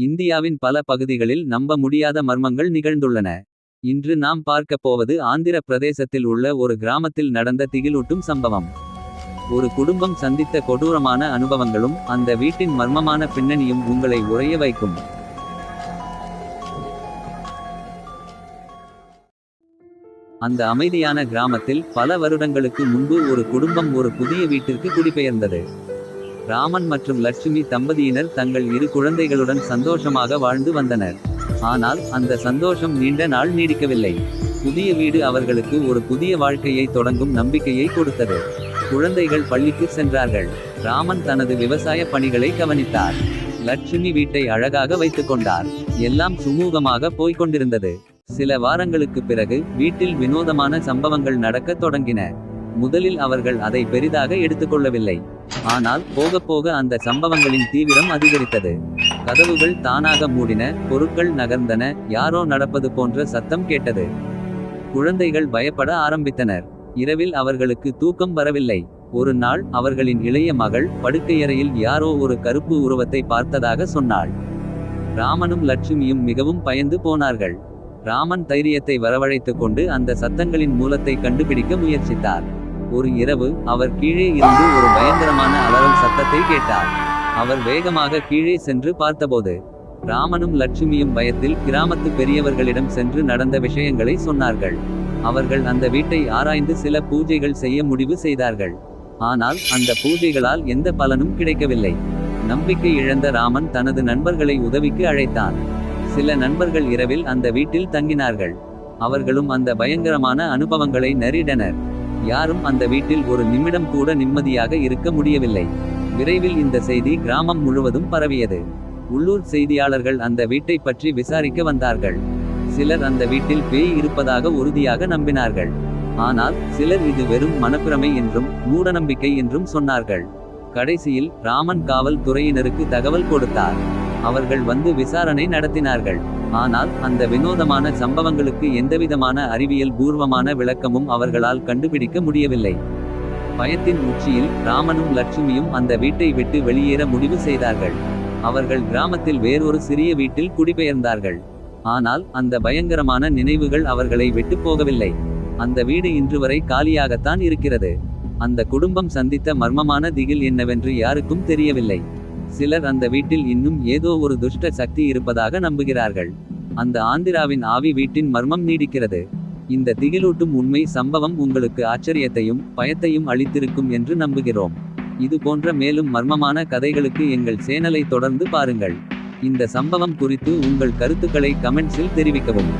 இந்தியாவின் பல பகுதிகளில் நம்ப முடியாத மர்மங்கள் நிகழ்ந்துள்ளன. இன்று நாம் பார்க்கப் போவது ஆந்திர பிரதேசத்தில் உள்ள ஒரு கிராமத்தில் நடந்த திகிலூட்டும் சம்பவம். ஒரு குடும்பம் சந்தித்த கொடூரமான அனுபவங்களும். அந்த வீட்டின் மர்மமான பின்னணியும் உங்களை உறைய வைக்கும். அந்த அமைதியான கிராமத்தில் பல வருடங்களுக்கு முன்பு ஒரு குடும்பம் ஒரு புதிய வீட்டிற்கு குடிபெயர்ந்தது. ராமன் மற்றும் லட்சுமி தம்பதியினர் தங்கள் இரு குழந்தைகளுடன் சந்தோஷமாக வாழ்ந்து வந்தனர். ஆனால் அந்த சந்தோஷம் நீண்ட நாள் நீடிக்கவில்லை. புதிய வீடு அவர்களுக்கு ஒரு புதிய வாழ்க்கையை தொடங்கும் நம்பிக்கையை கொடுத்தது. குழந்தைகள் பள்ளிக்கு சென்றார்கள். ராமன் தனது விவசாய பணிகளை கவனித்தார். லட்சுமி வீட்டை அழகாக வைத்துக் கொண்டார். எல்லாம் சுமூகமாக போய்க் கொண்டிருந்தது. சில வாரங்களுக்குப் பிறகு வீட்டில் வினோதமான சம்பவங்கள் நடக்கத் தொடங்கின. முதலில் அவர்கள் அதை பெரிதாக எடுத்துக்கொள்ளவில்லை. ஆனால் போகப் போக அந்த சம்பவங்களின் தீவிரம் அதிகரித்தது. கதவுகள் தானாக மூடின பொருட்கள் நகர்ந்தன யாரோ நடப்பது போன்ற சத்தம் கேட்டது. குழந்தைகள் பயப்பட ஆரம்பித்தனர். இரவில் அவர்களுக்கு தூக்கம் வரவில்லை. ஒரு நாள் அவர்களின் இளைய மகள் படுக்கையறையில் யாரோ ஒரு கருப்பு உருவத்தை பார்த்ததாக சொன்னாள். ராமனும் லட்சுமியும் மிகவும் பயந்து போனார்கள். ராமன் தைரியத்தை வரவழைத்துக் கொண்டு அந்த சத்தங்களின் மூலத்தை கண்டுபிடிக்க முயற்சித்தார். ஒரு இரவு அவர் கீழே இருந்து ஒரு பயங்கரமான அலறல் சத்தத்தை கேட்டார். அவர் வேகமாக கீழே சென்று பார்த்தபோது. ராமனும் லட்சுமியும் பயத்தில் கிராமத்து பெரியவர்களிடம் சென்று நடந்த விஷயங்களை சொன்னார்கள். அவர்கள் அந்த வீட்டை ஆராய்ந்து சில பூஜைகள் செய்ய முடிவு செய்தார்கள். ஆனால் அந்த பூஜைகளால் எந்த பலனும் கிடைக்கவில்லை. நம்பிக்கை இழந்த ராமன் தனது நண்பர்களை உதவிக்கு அழைத்தான். சில நண்பர்கள் இரவில் அந்த வீட்டில் தங்கினார்கள். அவர்களும் அந்த பயங்கரமான அனுபவங்களை நெறிடனர். யாரும் அந்த வீட்டில் ஒரு நிமிடம் கூட நிம்மதியாக இருக்க முடியவில்லை. விரைவில் இந்த செய்தி கிராமம் முழுவதும் பரவியது. உள்ளூர் செய்தியாளர்கள் அந்த வீட்டை பற்றி விசாரிக்க வந்தார்கள். சிலர் அந்த வீட்டில் பேய் இருப்பதாக உறுதியாக நம்பினார்கள். ஆனால் சிலர் இது வெறும் மனப்பிரமை என்றும் மூடநம்பிக்கை என்றும் சொன்னார்கள். கடைசியில் ராமன் காவல் துறையினருக்கு தகவல் கொடுத்தார். அவர்கள் வந்து விசாரணை நடத்தினார்கள். ஆனால் அந்த வினோதமான சம்பவங்களுக்கு எந்தவிதமான அறிவியல் பூர்வமான விளக்கமும் அவர்களால் கண்டுபிடிக்க முடியவில்லை. பயத்தின் உச்சியில் ராமனும் லட்சுமியும் அந்த வீட்டை விட்டு வெளியேற முடிவு செய்தார்கள். அவர்கள் கிராமத்தில் வேறொரு சிறிய வீட்டில் குடிபெயர்ந்தார்கள். ஆனால் அந்த பயங்கரமான நினைவுகள் அவர்களை விட்டு போகவில்லை. அந்த வீடு இன்று வரை காலியாகத்தான் இருக்கிறது. அந்த குடும்பம் சந்தித்த மர்மமான திகில் என்னவென்று யாருக்கும் தெரியவில்லை. சிலர் அந்த வீட்டில் இன்னும் ஏதோ ஒரு துஷ்ட சக்தி இருப்பதாக நம்புகிறார்கள். அந்த ஆந்திராவின் ஆவி வீட்டின் மர்மம் நீடிக்கிறது. இந்த திகிலூட்டும் உண்மை சம்பவம் உங்களுக்கு ஆச்சரியத்தையும் பயத்தையும் அளித்திருக்கும் என்று நம்புகிறோம். இது போன்ற மேலும் மர்மமான கதைகளுக்கு எங்கள் சேனலை தொடர்ந்து பாருங்கள். இந்த சம்பவம் குறித்து உங்கள் கருத்துக்களை கமெண்ட்ஸில் தெரிவிக்கவும்.